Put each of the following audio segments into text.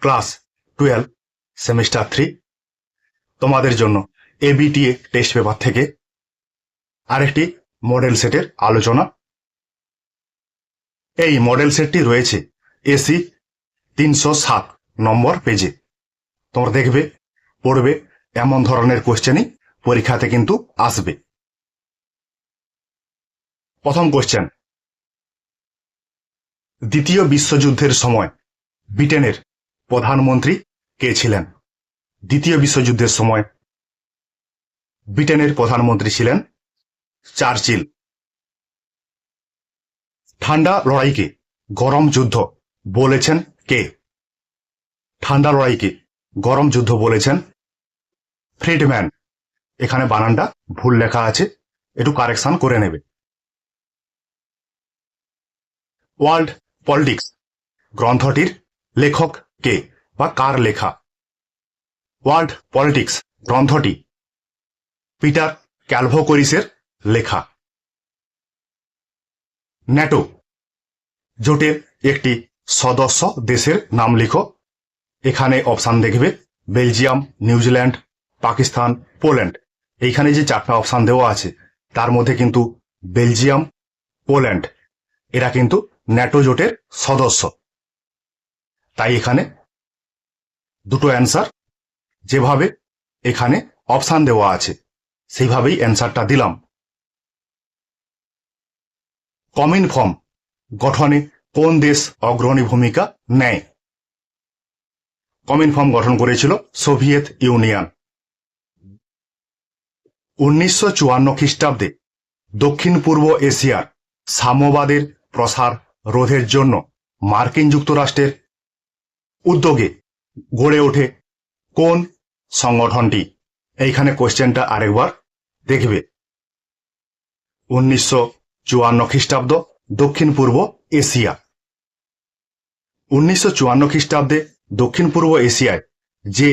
Class twelve, semester three. তোমাদের জন্য ABTA test paper থেকে আরেকটি মডেল সেটের আলোচনা। এই মডেল সেটটি রয়েছে এসি তিনশো সাত নম্বর পেজে। তোমরা দেখবে, পড়বে, এমন ধরনের কোশ্চেনই পরীক্ষাতে কিন্তু আসবে। প্রথম কোশ্চেন। দ্বিতীয় বিশ্বযুদ্ধের সময় ব্রিটেনের প্রধানমন্ত্রী কে ছিলেন? দ্বিতীয় বিশ্বযুদ্ধের সময় ব্রিটেনের প্রধানমন্ত্রী ছিলেন চার্চিল। ঠান্ডা লড়াইকে গরম যুদ্ধ বলেছেন কে? ঠান্ডা লড়াইকে গরম যুদ্ধ বলেছেন ফ্রিডম্যান। এখানে বানানটা ভুল লেখা আছে, একটু কারেকশন করে নেবে। ওয়ার্ল্ড পলিটিক্স গ্রন্থটির লেখক কে বা কার লেখা? ওয়ার্ল্ড পলিটিক্স, গ্রন্থটি পিটার ক্যালভোকরিসের লেখা। ন্যাটো, জোটের একটি সদস্য দেশের নাম লিখো। এখানে অপশান দেখবে, বেলজিয়াম, নিউজিল্যান্ড, পাকিস্তান, পোল্যান্ড। এইখানে যে চারটা অপশান দেওয়া আছে, তার মধ্যে কিন্তু বেলজিয়াম, পোল্যান্ড। এরা কিন্তু ন্যাটো জোটের সদস্য। তাই এখানে দুটো অ্যান্সার যেভাবে এখানে অপশান দেওয়া আছে, সেইভাবেই অ্যান্সারটা দিলাম। কমিন ফর্ম গঠনে কোন দেশ অগ্রণী ভূমিকা নেয়? কমিন ফর্ম গঠন করেছিল সোভিয়েত ইউনিয়ন। উনিশশো চুয়ান্ন খ্রিস্টাব্দে দক্ষিণ পূর্ব এশিয়ার সাম্যবাদের প্রসার রোধের জন্য মার্কিন যুক্তরাষ্ট্রের উদ্যোগে গড়ে ওঠে কোন সংগঠনটি? এইখানে কোশ্চেনটা আরেকবার দেখবে। উনিশশো চুয়ান্ন খ্রিস্টাব্দ দক্ষিণ পূর্ব এশিয়া। উনিশশো চুয়ান্ন খ্রিস্টাব্দে দক্ষিণ পূর্ব এশিয়ায় যে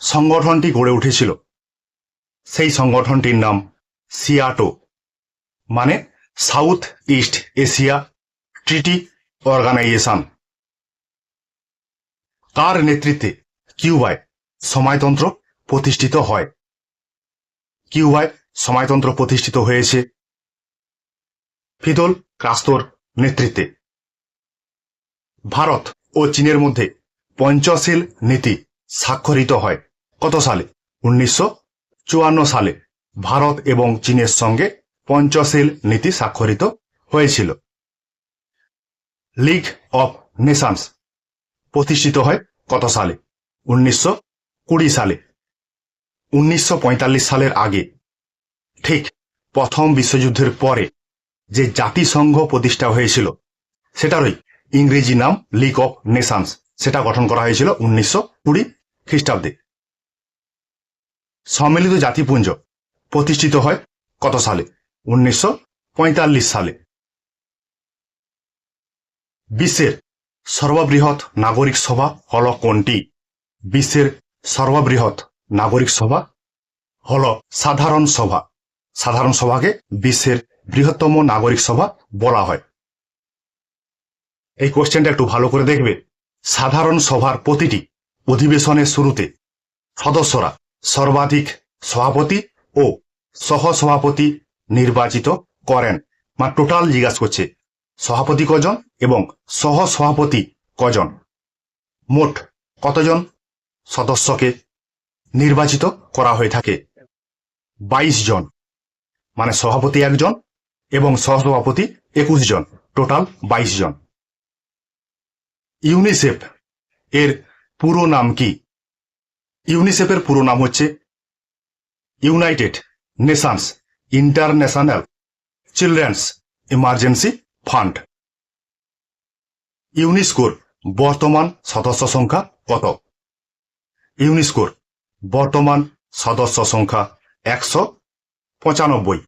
সংগঠনটি গড়ে উঠেছিল, সেই সংগঠনটির নাম সিয়াটো মানে south east Asia treaty organisation. কার নেতৃত্বে কিউবায় সময়তন্ত্র প্রতিষ্ঠিত হয়। কিউবায় সময়তন্ত্র প্রতিষ্ঠিত হয়েছে ফিদল ক্রাস্তর নেতৃত্বে। ভারত ও চীনের মধ্যে পঞ্চশীল নীতি স্বাক্ষরিত হয়। কত সালে? উনিশশো চুয়ান্ন সালে ভারত এবং চীনের সঙ্গে পঞ্চশীল নীতি স্বাক্ষরিত হয়েছিল। লিগ অফ নেশনস প্রতিষ্ঠিত হয় কত সালে? উনিশশো কুড়ি সালে। উনিশশো সালের আগে। ঠিক প্রথম বিশ্বযুদ্ধের পরে যে জাতিসংঘ প্রতিষ্ঠা হয়েছিল, সেটারই ইংরেজি নাম লিগ অফ নেশনস সেটা গঠন করা হয়েছিল উনিশশো কুড়ি খ্রিস্টাব্দে। সম্মিলিত জাতিপুঞ্জ প্রতিষ্ঠিত হয় কত সালে? উনিশশো পঁয়তাল্লিশ সালে। বিশ্বের সর্ববৃহৎ নাগরিক সভা হল কোনটি? বিশ্বের সর্ববৃহৎ নাগরিক সভা হল সাধারণ সভা। সাধারণ সভাকে বিশ্বের বৃহত্তম নাগরিক সভা বলা হয়। এই কোশ্চেনটা একটু ভালো করে দেখবে। সাধারণ সভার প্রতিটি অধিবেশনের শুরুতে সদস্যরা সর্বাধিক সভাপতি ও সহসভাপতি নির্বাচিত করেন। মা টোটাল জিজ্ঞাসা করছে, সভাপতি কজন? এবং সহ সভাপতি কজন? মোট কতজন সদস্যকে নির্বাচিত করা হয়ে থাকে? বাইশ জন মানে সভাপতি একজন এবং সহসভাপতি একুশ জন, টোটাল বাইশ জন। ইউনিসেফ এর পুরো নাম কি? ইউনিসেফের পুরো নাম হচ্ছে United Nations International Children's Emergency Fund. ইউনিস্কোর বর্তমান সদস্য সংখ্যা কত? ইউনিস্কোর বর্তমান সদস্য সংখ্যা একশো পঁচানব্বই।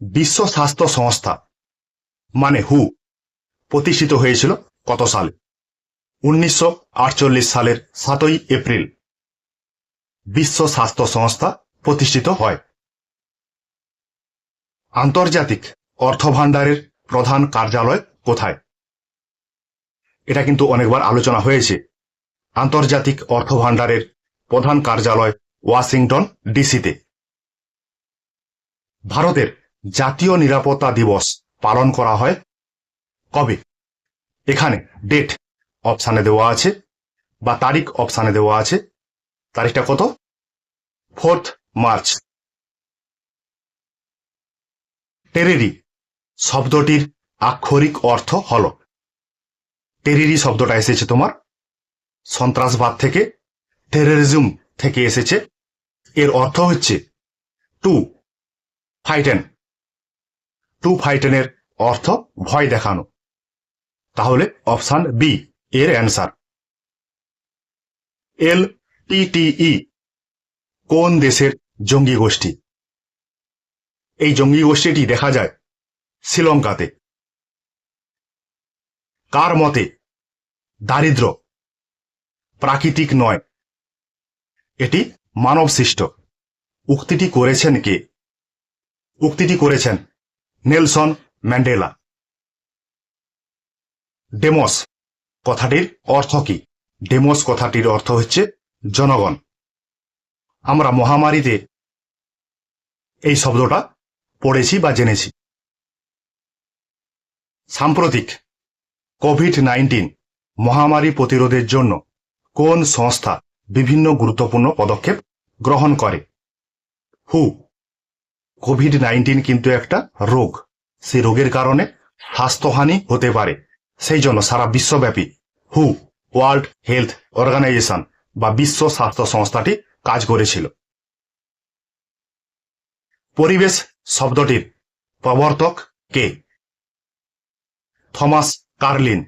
বিশ্ব স্বাস্থ্য সংস্থা মানে হু প্রতিষ্ঠিত হয়েছিল কত সালে? উনিশশো আটচল্লিশ সালের সাতই এপ্রিল। বিশ্ব স্বাস্থ্য সংস্থা প্রতিষ্ঠিত হয়। আন্তর্জাতিক অর্থভাণ্ডারের প্রধান কার্যালয় কোথায়? এটা কিন্তু অনেকবার আলোচনা হয়েছে। আন্তর্জাতিক অর্থ ভাণ্ডারের প্রধান কার্যালয় ওয়াশিংটন, ডিসিতে। ভারতের জাতীয় নিরাপত্তা দিবস পালন করা হয় কবে? এখানে ডেট অপশানে দেওয়া আছে বা তারিখ অপশানে দেওয়া আছে। তারিখটা কত? Fourth March. টেরেরি শব্দটির আক্ষরিক অর্থ হল। টেরিরি শব্দটা এসেছে তোমার। সন্ত্রাসবাদ থেকে টেররিজম থেকে এসেছে। এর অর্থ হচ্ছে টু ফাইটেন টু ফাইটেনের অর্থ ভয় দেখানো। তাহলে অপশান বি এর অ্যান্সার এল টিটিই কোন দেশের জঙ্গি গোষ্ঠী? এই জঙ্গি গোষ্ঠীটি দেখা যায় শ্রীলঙ্কাতে। কার মতে দারিদ্র প্রাকৃতিক নয়? এটি মানব সৃষ্ট উক্তিটি করেছেন কে? উক্তিটি করেছেন নেলসন ম্যান্ডেলা। ডেমোস কথাটির অর্থ কি? ডেমোস কথাটির অর্থ হচ্ছে জনগণ। আমরা মহামারীতে এই শব্দটা পড়েছি বা জেনেছি। সাম্প্রতিক কোভিড নাইন্টিন মহামারী প্রতিরোধের জন্য কোন সংস্থা বিভিন্ন গুরুত্বপূর্ণ পদক্ষেপ গ্রহণ করে? হু, কোভিড নাইন্টিন কিন্তু একটা রোগ। সেই রোগের কারণে স্বাস্থ্যহানি হতে পারে। সেই জন্য সারা বিশ্বব্যাপী হু, ওয়ার্ল্ড হেলথ অর্গানাইজেশন বা বিশ্ব স্বাস্থ্য সংস্থাটি কাজ করেছিল। পরিবেশ শব্দটির প্রবর্তক কে? Thomas Carlin.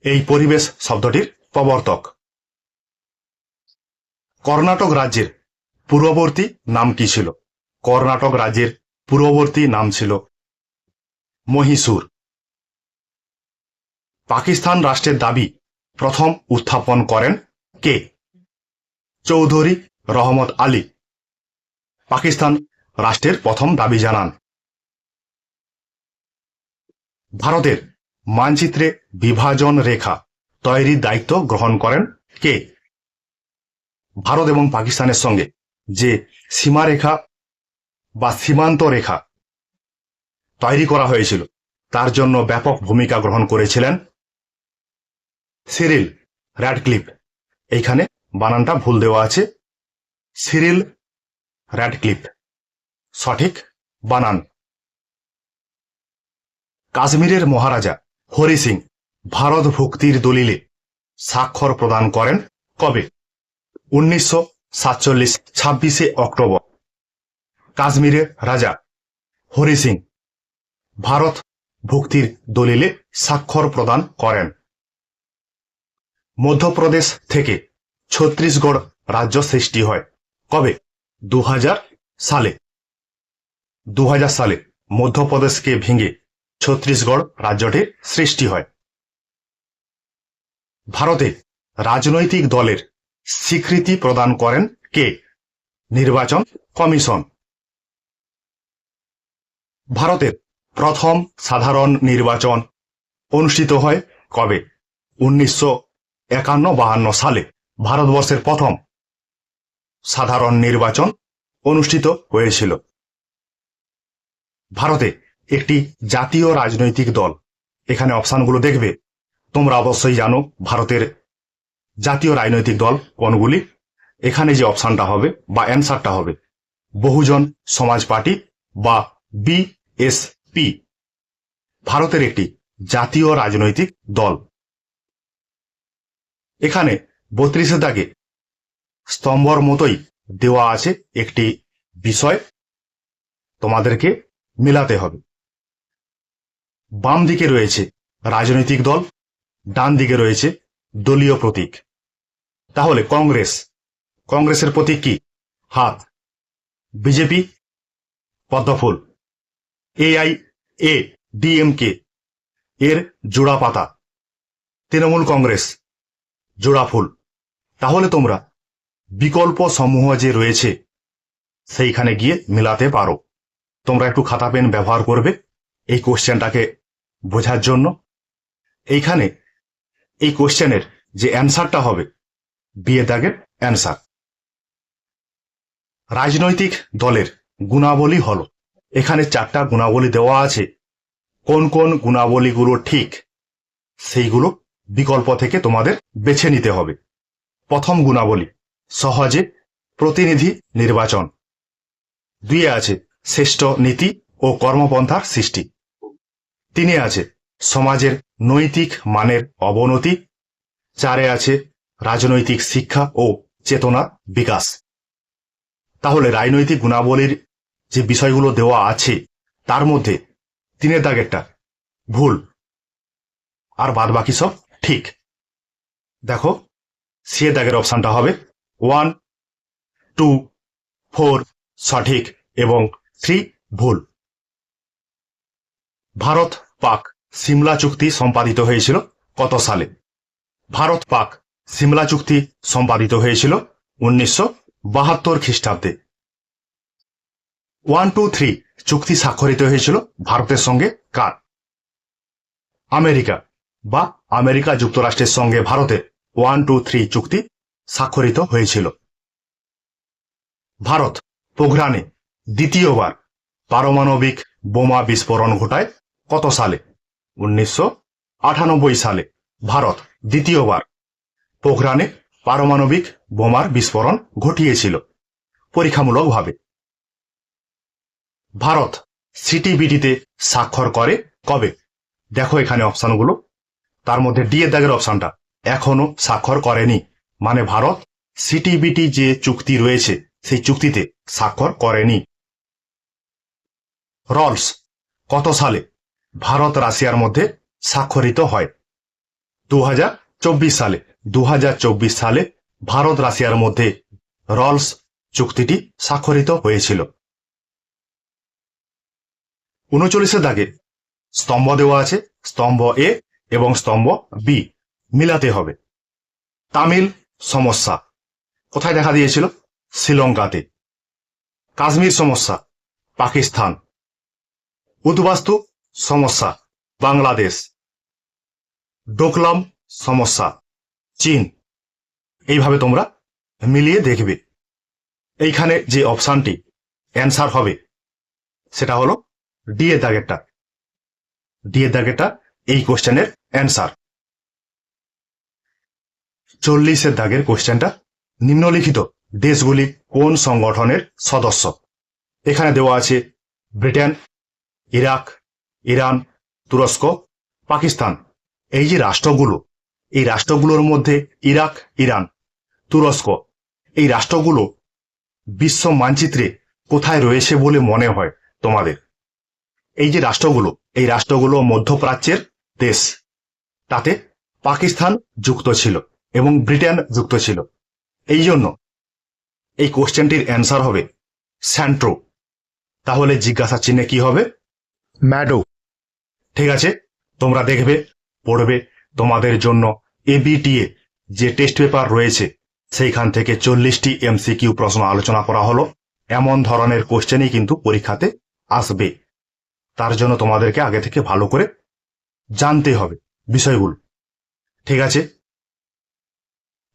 এই পরিবেশ শব্দটির প্রবর্তক। কর্ণাটক রাজ্যের পূর্ববর্তী নাম কি ছিল? কর্ণাটক রাজ্যের পূর্ববর্তী নাম ছিল মহীশূর। পাকিস্তান রাষ্ট্রের দাবি প্রথম উত্থাপন করেন কে? চৌধুরী রহমত আলী। পাকিস্তান রাষ্ট্রের প্রথম দাবি জানান। ভারতের মানচিত্রে বিভাজন রেখা তৈরির দায়িত্ব গ্রহণ করেন কে? ভারত এবং পাকিস্তানের সঙ্গে যে সীমারেখা বা সীমান্ত রেখা তৈরি করা হয়েছিল, তার জন্য ব্যাপক ভূমিকা গ্রহণ করেছিলেন সিরিল র্যাডক্লিফ। এইখানে বানানটা ভুল দেওয়া আছে। Cyril Radcliffe. সঠিক বানান। কাশ্মীরের মহারাজা হরি সিং, ভারত ভক্তির দলিলে স্বাক্ষর প্রদান করেন কবে? উনিশশো সাতচল্লিশ ছাব্বিশে অক্টোবর। কাশ্মীরের রাজা হরি সিং, ভারত ভক্তির দলিলে স্বাক্ষর প্রদান করেন। মধ্যপ্রদেশ থেকে ছত্তিশগড় রাজ্য সৃষ্টি হয় কবে? দু হাজার সালে। দু হাজার সালে মধ্যপ্রদেশকে ভেঙে ছত্তিশগড় রাজ্যটির সৃষ্টি হয়। ভারতে রাজনৈতিক দলের স্বীকৃতি প্রদান করেন কে? নির্বাচন কমিশন। ভারতের প্রথম সাধারণ নির্বাচন অনুষ্ঠিত হয় কবে? উনিশশো একান্ন বাহান্ন সালে ভারতবর্ষের প্রথম সাধারণ নির্বাচন অনুষ্ঠিত হয়েছিল। ভারতে একটি জাতীয় রাজনৈতিক দল। এখানে অপশানগুলো দেখবে। তোমরা অবশ্যই জানো ভারতের জাতীয় রাজনৈতিক দল কোনগুলি। এখানে যে অপশানটা হবে বা অ্যান্সারটা হবে, বহুজন সমাজ পার্টি বা বিএসপি ভারতের একটি জাতীয় রাজনৈতিক দল। এখানে বত্রিশে দাগে স্তম্ভর মতোই দেওয়া আছে একটি বিষয়। তোমাদেরকে মেলাতে হবে। বাম দিকে রয়েছে রাজনৈতিক দল, ডান দিকে রয়েছে দলীয় প্রতীক। তাহলে কংগ্রেস, কংগ্রেসের প্রতীক কি? হাত। বিজেপি, পদ্মফুল। AI, A, DMK. এর জোড়া পাতা। তৃণমূল কংগ্রেস, জোড়া ফুল। তাহলে তোমরা বিকল্প সমূহ যে রয়েছে, সেইখানে গিয়ে মেলাতে পারো। তোমরা একটু খাতা পেন ব্যবহার করবে, এই কোশ্চেনটাকে বোঝার জন্য। এইখানে এই কোশ্চেনের যে অ্যান্সারটা হবে বিয়ে দাগের অ্যান্সার। রাজনৈতিক দলের গুণাবলী হল, এখানে চারটা গুণাবলী দেওয়া আছে। কোন কোন গুণাবলীগুলো ঠিক, সেইগুলো বিকল্প থেকে তোমাদের বেছে নিতে হবে। প্রথম গুণাবলী, সহজে প্রতিনিধি নির্বাচন। দুইয়ে আছে শ্রেষ্ঠ নীতি ও কর্মপন্থার সৃষ্টি। তিনে আছে সমাজের নৈতিক মানের অবনতি, চারে আছে রাজনৈতিক শিক্ষা ও চেতনার বিকাশ। তাহলে রাজনৈতিক গুণাবলীর যে বিষয়গুলো দেওয়া আছে, তার মধ্যে তিনের দাগেরটা ভুল। আর বাদ বাকি সব ঠিক। দেখো, সে দাগের অপশনটা হবে ওয়ান, টু, ফোর, সঠিক এবং থ্রি ভুল। ভারত পাক সিমলা চুক্তি সম্পাদিত হয়েছিল কত সালে? ভারত পাক সিমলা চুক্তি সম্পাদিত হয়েছিল উনিশশো বাহাত্তর খ্রিস্টাব্দে। ওয়ান, টু, থ্রি চুক্তি স্বাক্ষরিত হয়েছিল ভারতের সঙ্গে কার? আমেরিকা বা আমেরিকা যুক্তরাষ্ট্রের সঙ্গে ভারতের ওয়ান, টু, থ্রি চুক্তি স্বাক্ষরিত হয়েছিল। ভারত পোখরানে দ্বিতীয়বার পারমাণবিক বোমা বিস্ফোরণ ঘটায় কত সালে? উনিশশো আটানব্বই সালে ভারত দ্বিতীয়বার পোখরানে পারমাণবিক বোমার বিস্ফোরণ ঘটিয়েছিল পরীক্ষামূলকভাবে। ভারত সিটিবিটিতে স্বাক্ষর করে কবে? দেখো এখানে অপশনগুলো। তার মধ্যে ডি এর দাগের অপশনটা। এখনও স্বাক্ষর করেনি। মানে ভারত সিটিবিটি যে চুক্তি রয়েছে, সেই চুক্তিতে স্বাক্ষর করেনি। রলস, কত সালে? ভারত রাশিয়ার মধ্যে স্বাক্ষরিত হয়। দু হাজার চব্বিশ সালে দু হাজার চব্বিশ সালে ভারত রাশিয়ার মধ্যে রলস চুক্তিটি স্বাক্ষরিত হয়েছিল। উনচল্লিশের দাগে স্তম্ভ দেওয়া আছে, স্তম্ভ এ এবং স্তম্ভ বি মিলাতে হবে। তামিল সমস্যা কোথায় দেখা দিয়েছিল? শ্রীলঙ্কাতে। কাশ্মীর সমস্যা, পাকিস্তান। উদ্বাস্তু সমস্যা, বাংলাদেশ। ডোকলাম, সমস্যা, চীন। এইভাবে তোমরা মিলিয়ে দেখবে। এইখানে যে অপশানটি, অ্যান্সার হবে, সেটা হলো ডি দাগেরটা। ডি এর দাগেরটা, এই কোশ্চেনের অ্যান্সার। চল্লিশের দাগের কোশ্চেনটা, নিম্নলিখিত দেশগুলি কোন সংগঠনের সদস্য? এখানে দেওয়া আছে ব্রিটেন, ইরাক ইরান, তুরস্ক, পাকিস্তান, এই যে রাষ্ট্রগুলো, এই রাষ্ট্রগুলোর মধ্যে ইরাক, ইরান, তুরস্ক, এই রাষ্ট্রগুলো বিশ্ব মানচিত্রে কোথায় রয়েছে বলে মনে হয় তোমাদের? এই যে রাষ্ট্রগুলো, এই রাষ্ট্রগুলো মধ্যপ্রাচ্যের দেশ। তাতে পাকিস্তান যুক্ত ছিল এবং ব্রিটেন যুক্ত ছিল। এই জন্য এই কোশ্চেনটির অ্যান্সার হবে স্যান্ট্রো। তাহলে জিজ্ঞাসা চিহ্নে কি হবে? ম্যাডো। ঠিক আছে? তোমরা দেখবে, পড়বে। তোমাদের জন্য এবিটিএ যে টেস্ট পেপার রয়েছে, সেইখান থেকে চল্লিশটি এমসিকিউ প্রশ্ন আলোচনা করা হলো। এমন ধরনের কোশ্চেনই কিন্তু পরীক্ষাতে আসবে। তার জন্য তোমাদেরকে আগে থেকে ভালো করে জানতে হবে বিষয়গুলো। ঠিক আছে?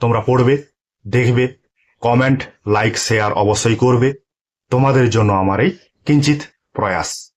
তোমরা পড়বে, দেখবে কমেন্ট লাইক শেয়ার অবশ্যই করবে। তোমাদের জন্য আমার এই কিঞ্চিত প্রয়াস।